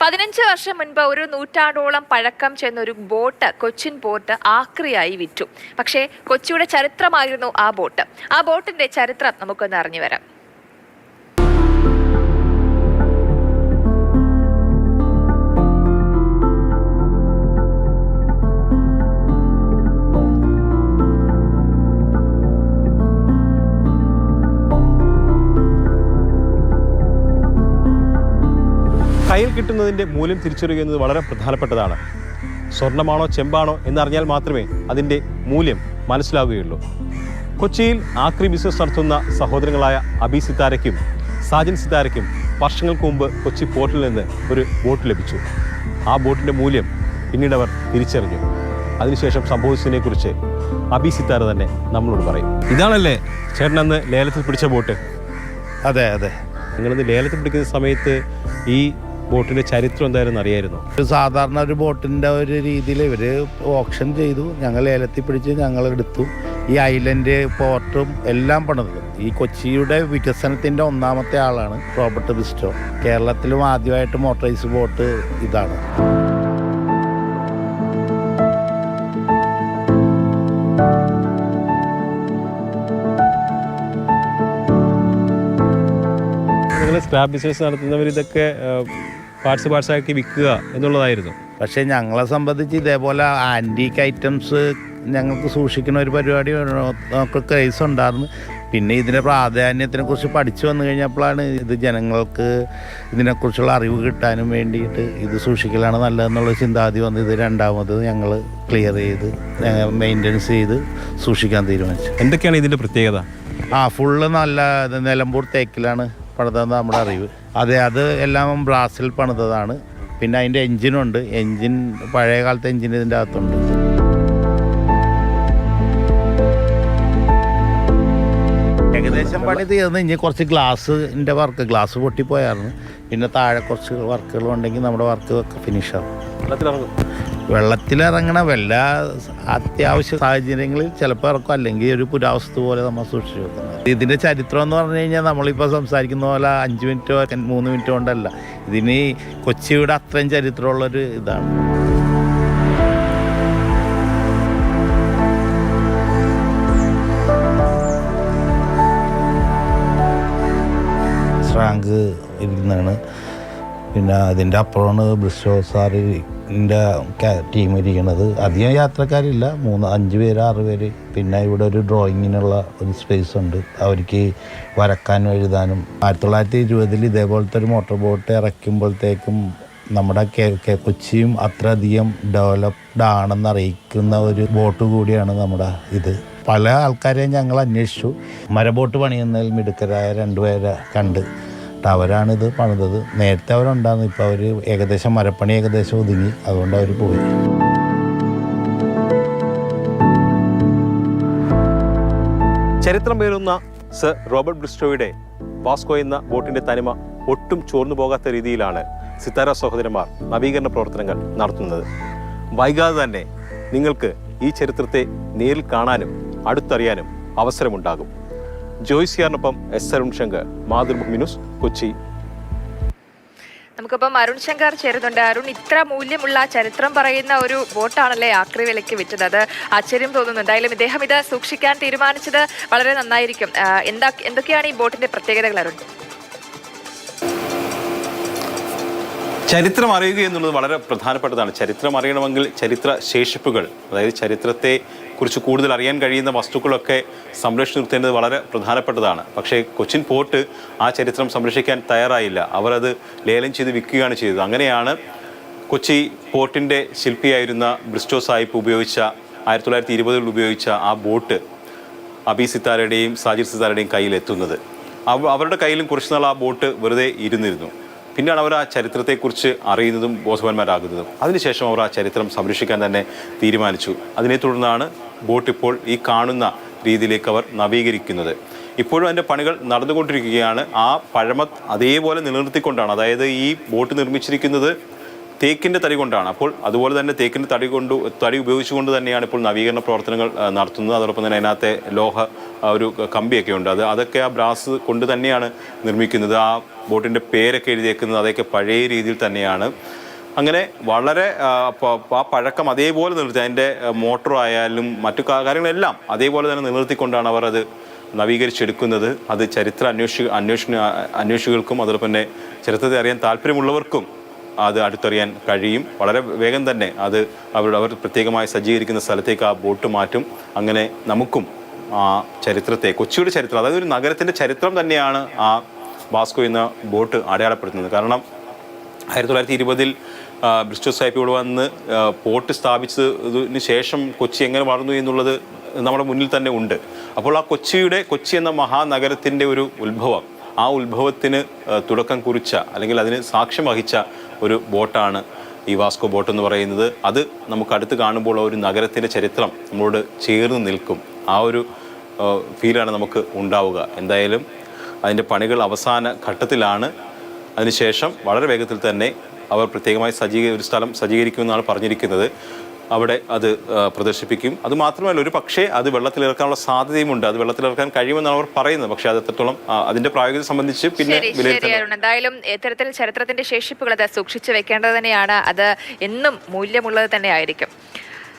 പതിനഞ്ച് വർഷം മുൻപ് ഒരു നൂറ്റാണ്ടോളം പഴക്കം ചെന്ന ഒരു ബോട്ട് കൊച്ചിൻ പോർട്ട് ആക്രിയായി വിറ്റു. പക്ഷേ കൊച്ചിയുടെ ചരിത്രമായിരുന്നു ആ ബോട്ട്. ആ ബോട്ടിന്റെ ചരിത്രം നമുക്കൊന്ന് അറിഞ്ഞു വരാം. കയ്യിൽ കിട്ടുന്നതിന്റെ മൂല്യം തിരിച്ചറിയുക എന്നത് വളരെ പ്രധാനപ്പെട്ടതാണ്. സ്വർണമാണോ ചെമ്പാണോ എന്നറിഞ്ഞാൽ മാത്രമേ അതിന്റെ മൂല്യം മനസ്സിലാവുകയുള്ളൂ. കൊച്ചിയിൽ ആക്രി ബിസിനസ് നടത്തുന്ന സഹോദരങ്ങളായ അബി സിത്താരയ്ക്കും സാജൻ സിത്താരയ്ക്കും വർഷങ്ങൾക്ക് മുമ്പ് കൊച്ചി പോർട്ടിൽ നിന്ന് ഒരു ബോട്ട് ലഭിച്ചു. ആ ബോട്ടിന്റെ മൂല്യം പിന്നീട് അവർ തിരിച്ചറിഞ്ഞു. അതിനുശേഷം സംഭവിച്ചതിനെക്കുറിച്ച് അബി സിത്താര തന്നെ നമ്മളോട് പറയും. ഇതാണല്ലേ ചേട്ടൻ അന്ന് ലേലത്തിൽ പിടിച്ച ബോട്ട് അതെ അതെ. നിങ്ങളിന്ന് ലേലത്തിൽ പിടിക്കുന്ന സമയത്ത് ഈ ബോട്ടിന്റെ ചരിത്രം എന്തായിരുന്നു അറിയായിരുന്നു? ഒരു സാധാരണ ഒരു ബോട്ടിന്റെ ഒരു രീതിയിൽ ഇവർ ഓപ്ഷൻ ചെയ്തു. ഞങ്ങൾ ഏലത്തിൽ പിടിച്ച് ഞങ്ങൾ എടുത്തു. ഈ ഐലൻഡ് പോർട്ടും എല്ലാം പണിതത് ഈ കൊച്ചിയുടെ വികസനത്തിന്റെ ഒന്നാമത്തെ ആളാണ് റോബർട്ട് ബിസ്റ്റോ കേരളത്തിലും ആദ്യമായിട്ട് മോട്ടറൈസ് ബോട്ട് ഇതാണ്. സ്ക്രാപ്പ് ബിസിനസ് നടത്തുന്നവർ ഇതൊക്കെ പാർട്സ് പാർട്സാക്കി വിൽക്കുക എന്നുള്ളതായിരുന്നു. പക്ഷേ ഞങ്ങളെ സംബന്ധിച്ച് ഇതേപോലെ ആന്റീക്ക് ഐറ്റംസ് ഞങ്ങൾക്ക് സൂക്ഷിക്കുന്ന ഒരു പരിപാടി നമുക്ക് ക്രേസ് ഉണ്ടായിരുന്നു. പിന്നെ ഇതിന്റെ പ്രാധാന്യത്തിനെ കുറിച്ച് പഠിച്ചു വന്നു കഴിഞ്ഞപ്പോഴാണ് ഇത് ജനങ്ങൾക്ക് ഇതിനെക്കുറിച്ചുള്ള അറിവ് കിട്ടാനും വേണ്ടിയിട്ട് ഇത് സൂക്ഷിക്കലാണ് നല്ലതെന്നുള്ള ചിന്താഗതി വന്ന് ഇത് രണ്ടാമത് ഞങ്ങൾ ക്ലിയർ ചെയ്ത് മെയിന്റനൻസ് ചെയ്ത് സൂക്ഷിക്കാൻ തീരുമാനിച്ചു. എന്തൊക്കെയാണ് ഇതിന്റെ പ്രത്യേകത? ആ ഫുള്ള് നല്ല നിലമ്പൂർ തേക്കിലാണ് പണിതതെന്ന് നമ്മുടെ അറിവ്. അതെ അത് എല്ലാം ബ്രാസിൽ പണിതതാണ്. പിന്നെ അതിന്റെ എൻജിനുണ്ട് എൻജിൻ പഴയ കാലത്തെ എൻജിൻ ഇതിന്റെ അകത്തുണ്ട്. ഏകദേശം പണി തീർന്ന്. ഇനി കുറച്ച് ഗ്ലാസിന്റെ വർക്ക് ഗ്ലാസ് പൊട്ടിപ്പോയായിരുന്നു. പിന്നെ താഴെ കുറച്ച് വർക്കുകൾ ഉണ്ടെങ്കിൽ നമ്മുടെ വർക്ക് ഒക്കെ ഫിനിഷ് ആവും. വെള്ളത്തിലിറങ്ങും. വെള്ളത്തിലിറങ്ങണ വല്ല അത്യാവശ്യ സാഹചര്യങ്ങളിൽ ചിലപ്പോൾ ഇറക്കും. അല്ലെങ്കിൽ ഒരു പുരാവസ്തു പോലെ നമ്മൾ സൂക്ഷിച്ചു വെക്കുന്നത്. ഇതിന്റെ ചരിത്രം എന്ന് പറഞ്ഞു കഴിഞ്ഞാൽ നമ്മളിപ്പോൾ സംസാരിക്കുന്ന പോലെ അഞ്ച് മിനിറ്റോ മൂന്ന് മിനിറ്റോ കൊണ്ടല്ല. ഇതിന് കൊച്ചിയുടെ അത്രയും ചരിത്രമുള്ളൊരു ഇതാണ്. പിന്നെ അതിന്റെ അപ്പുറമാണ് ബ്രിസ്റ്റോ സാറിന്റെ ടീം ഇരിക്കുന്നത് അധികം യാത്രക്കാരില്ല. മൂന്ന് അഞ്ച് പേര് ആറ് പേര്. പിന്നെ ഇവിടെ ഒരു ഡ്രോയിങ്ങിനുള്ള ഒരു സ്പേസ് ഉണ്ട്. അവർക്ക് വരക്കാനും എഴുതാനും. ആയിരത്തി തൊള്ളായിരത്തി ഇരുപതിൽ ഇതേപോലത്തെ ഒരു മോട്ടോർ ബോട്ട് ഇറക്കുമ്പോഴത്തേക്കും നമ്മുടെ കൊച്ചിയും അത്രയധികം ഡെവലപ്ഡ് ആണെന്ന് അറിയിക്കുന്ന ഒരു ബോട്ട് കൂടിയാണ് നമ്മുടെ ഇത്. പല ആൾക്കാരെയും ഞങ്ങൾ അന്വേഷിച്ചു. മരബോട്ട് പണിയുന്നതിൽ മിടുക്കരായ രണ്ടുപേരെ കണ്ട്. ഇത് പണിതത്. നേരത്തെ അവരുണ്ടായിരുന്നു. ഇപ്പോൾ അവർ ഏകദേശം മരപ്പണി ഏകദേശം ഒതുങ്ങി. അതുകൊണ്ട് അവർ പോയി. ചരിത്രം പേരുന്ന സർ റോബർട്ട് ബ്രിസ്റ്റോയുടെ വാസ്കോ എന്ന ബോട്ടിന്റെ തനിമ ഒട്ടും ചോർന്നു പോകാത്ത രീതിയിലാണ് സിത്താര സഹോദരന്മാർ നവീകരണ പ്രവർത്തനങ്ങൾ നടത്തുന്നത്. വൈകാതെ തന്നെ നിങ്ങൾക്ക് ഈ ചരിത്രത്തെ നേരിൽ കാണാനും അടുത്തറിയാനും അവസരമുണ്ടാകും. ജോയ്സിയാറിനൊപ്പം എസ് അരുൺ ശങ്കർ മാതൃഭൂമി ന്യൂസ് കൊച്ചി. നമുക്കിപ്പം അരുൺ ശങ്കർ ചേരുന്നുണ്ട്. അരുൺ ഇത്ര മൂല്യമുള്ള ചരിത്രം പറയുന്ന ഒരു ബോട്ടാണല്ലേ ആക്രി വിലയ്ക്ക് വിറ്റത്? അത് ആശ്ചര്യം തോന്നുന്നു. എന്തായാലും ഇദ്ദേഹം ഇത് സൂക്ഷിക്കാൻ തീരുമാനിച്ചത് വളരെ നന്നായിരിക്കും. എന്താ എന്തൊക്കെയാണ് ഈ ബോട്ടിന്റെ പ്രത്യേകതകൾ അരുൺ? ചരിത്രം അറിയുക എന്നുള്ളത് വളരെ പ്രധാനപ്പെട്ടതാണ്. ചരിത്രം അറിയണമെങ്കിൽ ചരിത്ര ശേഷിപ്പുകൾ അതായത് ചരിത്രത്തെ കുറിച്ച് കൂടുതൽ അറിയാൻ കഴിയുന്ന വസ്തുക്കളൊക്കെ സംരക്ഷിച്ചു നിർത്തേണ്ടത് വളരെ പ്രധാനപ്പെട്ടതാണ്. പക്ഷേ കൊച്ചിൻ പോർട്ട് ആ ചരിത്രം സംരക്ഷിക്കാൻ തയ്യാറായില്ല. അവരത് ലേലം ചെയ്ത് വിൽക്കുകയാണ് ചെയ്തത്. അങ്ങനെയാണ് കൊച്ചി പോർട്ടിന്റെ ശില്പിയായിരുന്ന ബ്രിസ്റ്റോ സാഹിബ് ഉപയോഗിച്ച ആയിരത്തി തൊള്ളായിരത്തി ഇരുപതിൽ ഉപയോഗിച്ച ആ ബോട്ട് അബി സിത്താരയുടെയും സാജിർ സിത്താരയുടെയും കയ്യിലെത്തുന്നത്. അവ അവരുടെ കയ്യിലും കുറച്ചുനാൾ ആ ബോട്ട് വെറുതെ ഇരുന്നിരുന്നു. പിന്നെയാണ് അവർ ആ ചരിത്രത്തെക്കുറിച്ച് അറിയുന്നതും ബോധവാന്മാരാകുന്നതും. അതിനുശേഷം അവർ ആ ചരിത്രം സംരക്ഷിക്കാൻ തന്നെ തീരുമാനിച്ചു. അതിനെ തുടർന്നാണ് ബോട്ട് ഇപ്പോൾ ഈ കാണുന്ന രീതിയിലേക്ക് അവർ നവീകരിക്കുന്നത്. ഇപ്പോഴും അതിന്റെ പണികൾ നടന്നുകൊണ്ടിരിക്കുകയാണ്. ആ പഴമ അതേപോലെ നിലനിർത്തിക്കൊണ്ടാണ്. അതായത് ഈ ബോട്ട് നിർമ്മിച്ചിരിക്കുന്നത് തേക്കിന്റെ തടി കൊണ്ടാണ്. അപ്പോൾ അതുപോലെ തന്നെ തേക്കിന്റെ തടി കൊണ്ട് തടി ഉപയോഗിച്ചുകൊണ്ട് തന്നെയാണ് ഇപ്പോൾ നവീകരണ പ്രവർത്തനങ്ങൾ നടത്തുന്നത്. അതോടൊപ്പം തന്നെ അതിനകത്തെ ലോഹ ഒരു കമ്പിയൊക്കെ ഉണ്ട്. അത് അതൊക്കെ ആ ബ്രാസ് കൊണ്ട് തന്നെയാണ് നിർമ്മിക്കുന്നത്. ആ ബോട്ടിന്റെ പേരൊക്കെ എഴുതിയേക്കുന്നത് അതൊക്കെ പഴയ രീതിയിൽ തന്നെയാണ്. അങ്ങനെ വളരെ ആ, പഴക്കം അതേപോലെ നിലനിർത്തി അതിന്റെ മോട്ടോർ ആയാലും മറ്റു കാര്യങ്ങളെല്ലാം അതേപോലെ തന്നെ നിലനിർത്തിക്കൊണ്ടാണ് അവർ അത് നവീകരിച്ചെടുക്കുന്നത്. അത് ചരിത്ര അന്വേഷി അന്വേഷണ അന്വേഷികൾക്കും അതോടൊപ്പം തന്നെ ചരിത്രത്തെ അറിയാൻ താല്പര്യമുള്ളവർക്കും അത് അടുത്തറിയാൻ കഴിയും. വളരെ വേഗം തന്നെ അത് അവരുടെ അവർ പ്രത്യേകമായി സജ്ജീകരിക്കുന്ന സ്ഥലത്തേക്ക് ആ ബോട്ട് മാറ്റും. അങ്ങനെ നമുക്കും ആ ചരിത്രത്തെ കൊച്ചിയുടെ ചരിത്രം അതായത് ഒരു നഗരത്തിന്റെ ചരിത്രം തന്നെയാണ് ആ വാസ്കോ എന്ന ബോട്ട് അടയാളപ്പെടുത്തുന്നത്. കാരണം ആയിരത്തി തൊള്ളായിരത്തി ഇരുപതിൽ ബ്രിസ്റ്റോ സാഹിബ് ഇവിടെ വന്ന് പോർട്ട് സ്ഥാപിച്ചതിന് ശേഷം കൊച്ചി എങ്ങനെ വളർന്നു എന്നുള്ളത് നമ്മുടെ മുന്നിൽ തന്നെ ഉണ്ട്. അപ്പോൾ ആ കൊച്ചിയുടെ കൊച്ചി എന്ന മഹാനഗരത്തിന്റെ ഒരു ഉത്ഭവം ആ ഉത്ഭവത്തിന് തുടക്കം കുറിച്ച അല്ലെങ്കിൽ അതിന് സാക്ഷ്യം വഹിച്ച ഒരു ബോട്ടാണ് ഈ വാസ്കോ ബോട്ട് എന്ന് പറയുന്നത്. അത് നമുക്ക് അടുത്ത് കാണുമ്പോൾ ഒരു നഗരത്തിന്റെ ചരിത്രം നമ്മളോട് ചേർന്ന് നിൽക്കും. ആ ഒരു ഫീലാണ് നമുക്ക് ഉണ്ടാവുക. എന്തായാലും അതിന്റെ പണികൾ അവസാന ഘട്ടത്തിലാണ്. അതിനുശേഷം വളരെ വേഗത്തിൽ തന്നെ അവർ പ്രത്യേകമായി സജ്ജീക ഒരു സ്ഥലം സജ്ജീകരിക്കുമെന്നാണ് പറഞ്ഞിരിക്കുന്നത്. അവിടെ അത് പ്രദർശിപ്പിക്കും. അത് മാത്രമല്ല ഒരു പക്ഷേ അത് വെള്ളത്തിലിറക്കാനുള്ള സാധ്യതയുമുണ്ട്. അത് വെള്ളത്തിലിറക്കാൻ കഴിയുമെന്നാണ് അവർ പറയുന്നത്. പക്ഷേ അത് എത്രത്തോളം അതിന്റെ പ്രായോഗികത സംബന്ധിച്ച് പിന്നെ എന്തായാലും ഇത്തരത്തിൽ ചരിത്രത്തിന്റെ ശേഷിപ്പുകൾ അത് സൂക്ഷിച്ചു വെക്കേണ്ടത് തന്നെയാണ്. അത് എന്നും മൂല്യമുള്ളത് തന്നെ ആയിരിക്കും